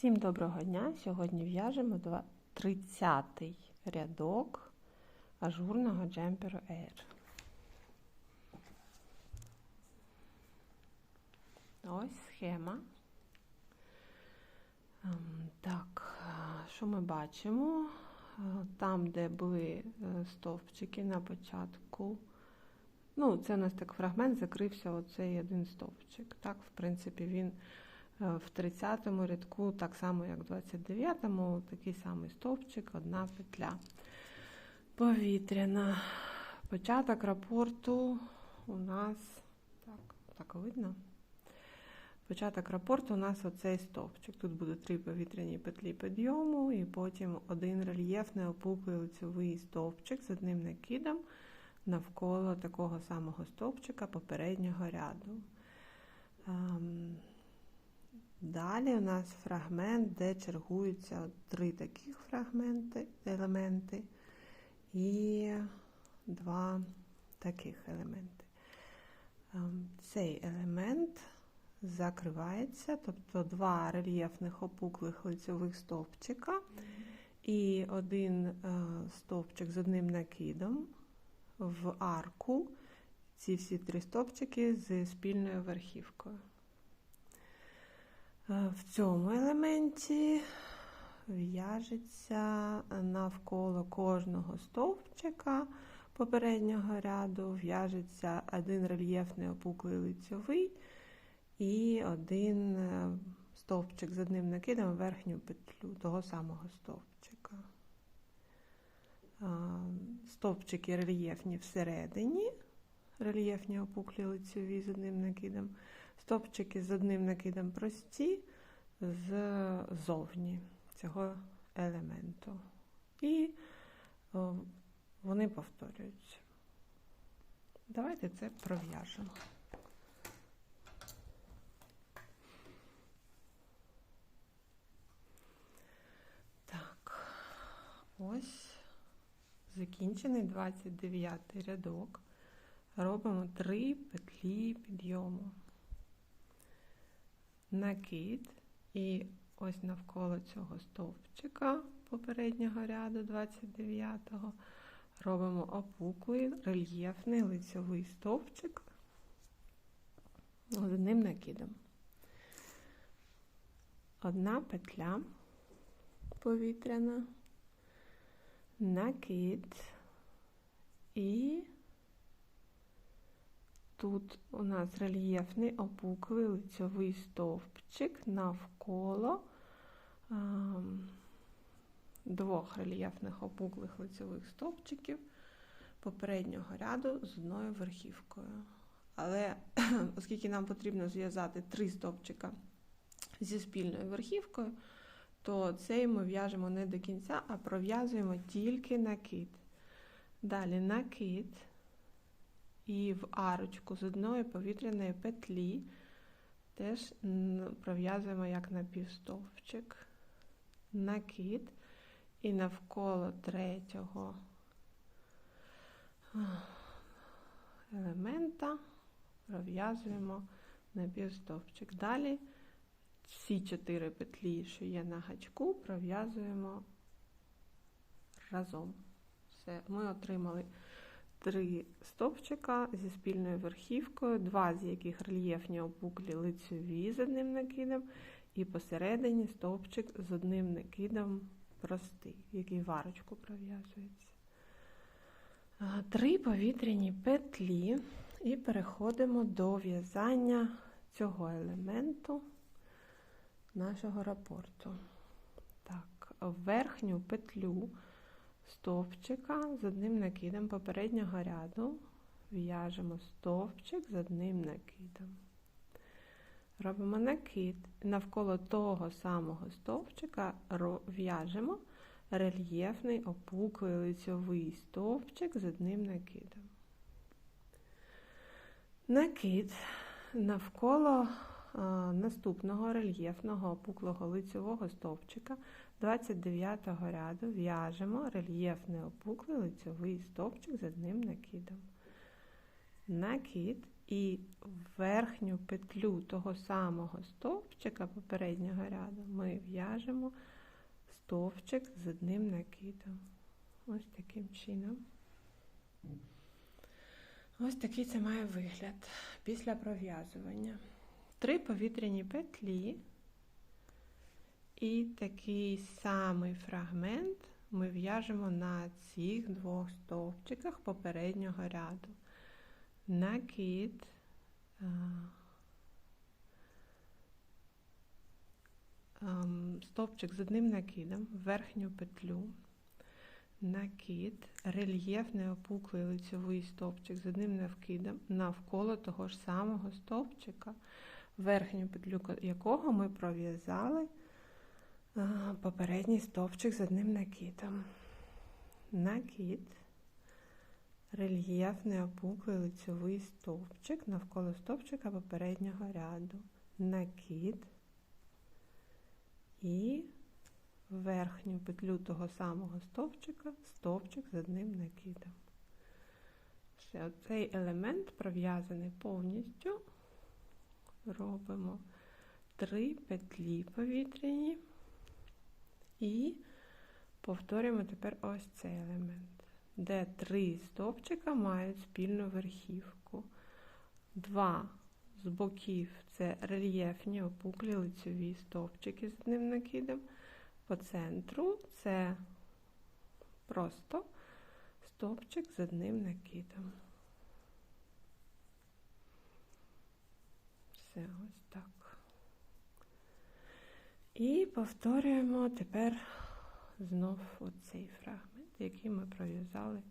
Всім доброго дня! Сьогодні в'яжемо 30-й рядок ажурного джемперу Air. Ось схема. Ем, так, що ми бачимо? Е, там, де були е, стовпчики на початку. Ну, це у нас так фрагмент закрився оцей один стовпчик. Так, в принципі, він. Е, в 30-му рядку, так само, як в 29-му, такий самий стовпчик, одна петля. Повітряна. Початок рапорту у нас, так, так видно. Початок рапорту у нас оцей стовпчик. Тут буде три повітряні петлі підйому, і потім один рельєфний опуклий лицьовий стовпчик з одним накидом навколо такого самого стовпчика попереднього ряду. Далі у нас фрагмент, де чергуються три таких фрагменти, елементи і два таких елементи. Ем, цей елемент закривається, тобто два рельєфних опуклих лицьових стовпчика і один е, стовпчик з одним накидом в арку. Ці всі три стовпчики з спільною верхівкою. Е, в цьому елементі в'яжеться навколо кожного стовпчика попереднього ряду, в'яжеться один рельєфний опуклий лицьовий і один е, стовпчик з одним накидом в верхню петлю того самого стовпчика. Е, стовпчики рельєфні всередині, рельєфні опуклі лицьові з одним накидом стопчики з одним накидом прості ззовні цього елементу. І о, вони повторюються. Давайте це пров'яжемо. Так, ось закінчений 29 рядок. Робимо три петлі підйому накид, і ось навколо цього стовпчика попереднього ряду 29-го робимо опуклий рельєфний лицьовий стовпчик одним накидом. Одна петля повітряна, накид і Тут у нас рельєфний опуклий лицьовий стовпчик навколо а, двох рельєфних опуклих лицьових стовпчиків попереднього ряду з одною верхівкою. Але оскільки нам потрібно зв'язати три стовпчика зі спільною верхівкою, то цей ми в'яжемо не до кінця, а пров'язуємо тільки накид. Далі накид і в арочку з одної повітряної петлі теж пров'язуємо як напівстовпчик, накид і навколо третього елемента пров'язуємо напівстовпчик. Далі всі чотири петлі, що є на гачку, пров'язуємо разом. Все, ми отримали три стовпчика зі спільною верхівкою, два з яких рельєфні опуклі лицьові з одним накидом, і посередині стовпчик з одним накидом простий, який варочку пров'язується. Три повітряні петлі, і переходимо до в'язання цього елементу нашого рапорту. Так, верхню петлю стовпчика з одним накидом попереднього ряду в'яжемо стовпчик з одним накидом. Робимо накид, навколо того самого стовпчика в'яжемо рельєфний опуклий лицьовий стовпчик з одним накидом. Накид навколо наступного рельєфного опуклого лицьового стовпчика 29 ряду в'яжемо рельєфний опуклий лицьовий стовпчик з одним накидом. Накид і верхню петлю того самого стовпчика попереднього ряду ми в'яжемо стовпчик з одним накидом. Ось таким чином. Ось такий це має вигляд після пров'язування. Три повітряні петлі і такий самий фрагмент ми в'яжемо на цих двох стовпчиках попереднього ряду. Накид, стовпчик з одним накидом, верхню петлю, накид, рельєфний опуклий лицьовий стовпчик з одним навкидом навколо того ж самого стовпчика, верхню петлю якого ми пров'язали попередній стовпчик з одним накидом. Накид, рельєфний опуклий лицьовий стовпчик навколо стовпчика попереднього ряду. Накид і верхню петлю того самого стовпчика, стовпчик з одним накидом. Все, цей елемент пров'язаний повністю. Робимо три петлі повітряні. І повторюємо тепер ось цей елемент, де три стовпчика мають спільну верхівку. Два з боків це рельєфні опуклі лицьові стовпчики з одним накидом. По центру це просто стовпчик з одним накидом. Все ось так. І повторюємо тепер знов оцей фрагмент, який ми пров'язали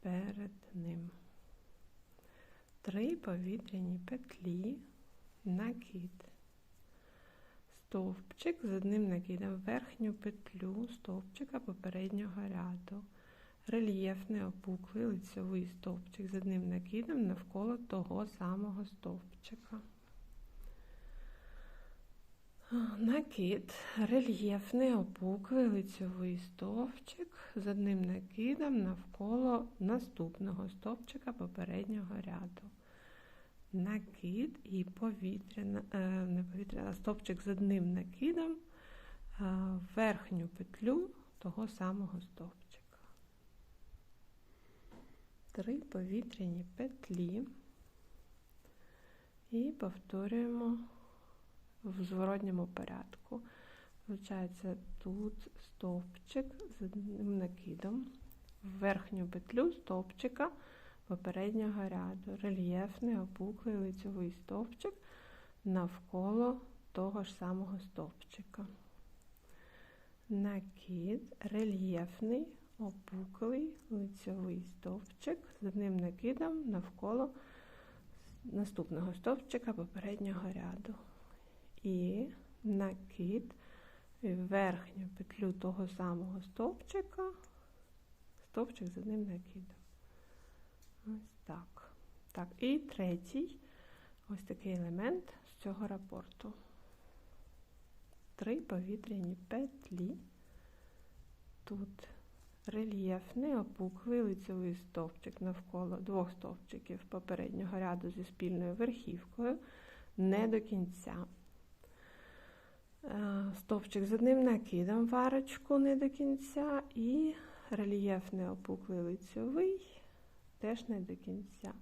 перед ним. Три повітряні петлі, накид, стовпчик з одним накидом верхню петлю стовпчика попереднього ряду, рельєфний опуклий лицьовий стовпчик з одним накидом навколо того самого стовпчика. Накид, рельєфний опуклий лицьовий стовпчик з одним накидом навколо наступного стовпчика попереднього ряду. Накид і повітряна, е, не повітряна, стовпчик з одним накидом в верхню петлю того самого стовпчика. Три повітряні петлі і повторюємо в зворотньому порядку. Получається, тут стовпчик з одним накидом, в верхню петлю стовпчика попереднього ряду, рельєфний опуклий лицьовий стовпчик навколо того ж самого стовпчика. Накид, рельєфний, опуклий лицьовий стовпчик з одним накидом навколо наступного стовпчика попереднього ряду і накид верхню петлю того самого стовпчика, стовпчик з одним накидом. Ось так. Так, і третій ось такий елемент з цього рапорту. Три повітряні петлі. Тут рельєфний опуклий лицевий стовпчик навколо двох стовпчиків попереднього ряду зі спільною верхівкою, не до кінця. Е, стовпчик з одним накидом варочку не до кінця, і рельєфний опуклий лицьовий теж не до кінця.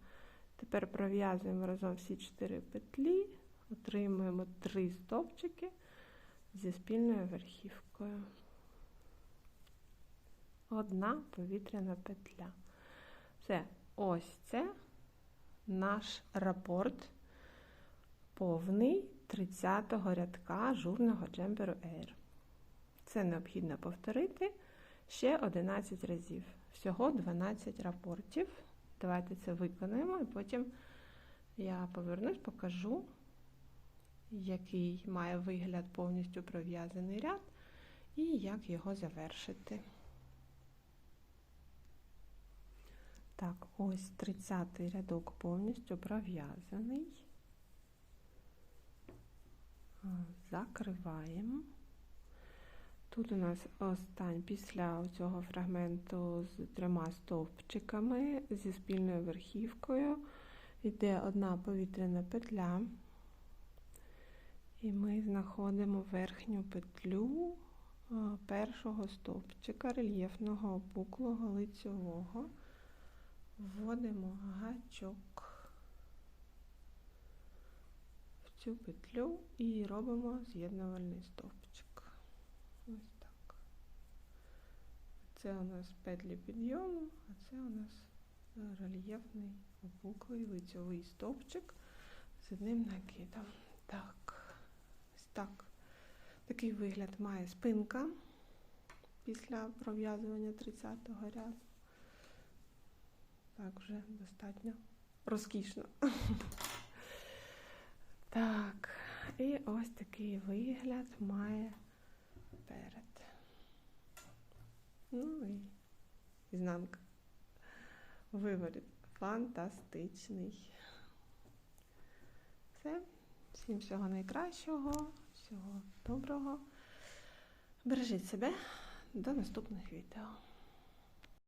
Тепер пров'язуємо разом всі чотири петлі, отримуємо три стовпчики зі спільною верхівкою. Одна повітряна петля. Все, ось це наш рапорт повний 30-го рядка журного джемперу Air. Це необхідно повторити ще 11 разів. Всього 12 рапортів. Давайте це виконаємо, і потім я повернусь, покажу, який має вигляд повністю пров'язаний ряд, і як його завершити. Так, ось 30-й рядок повністю пров'язаний закриваємо. Тут у нас остань після цього фрагменту з трьома стовпчиками зі спільною верхівкою Йде одна повітряна петля, і ми знаходимо верхню петлю е, першого стовпчика рельєфного опуклого лицьового. Вводимо гачок в цю петлю і робимо з'єднувальний стовпчик. Ось так. Це у нас петлі підйому, а це у нас рельєфний опуклий лицьовий стовпчик з одним накидом. Так, ось так. Такий вигляд має спинка після пров'язування 30-го ряду. Так, вже достатньо розкішно. Так, і ось такий вигляд має перед. Ну і ізнанка. Виворіт фантастичний. Все. Всім всього найкращого, всього доброго. Бережіть себе. До наступних відео.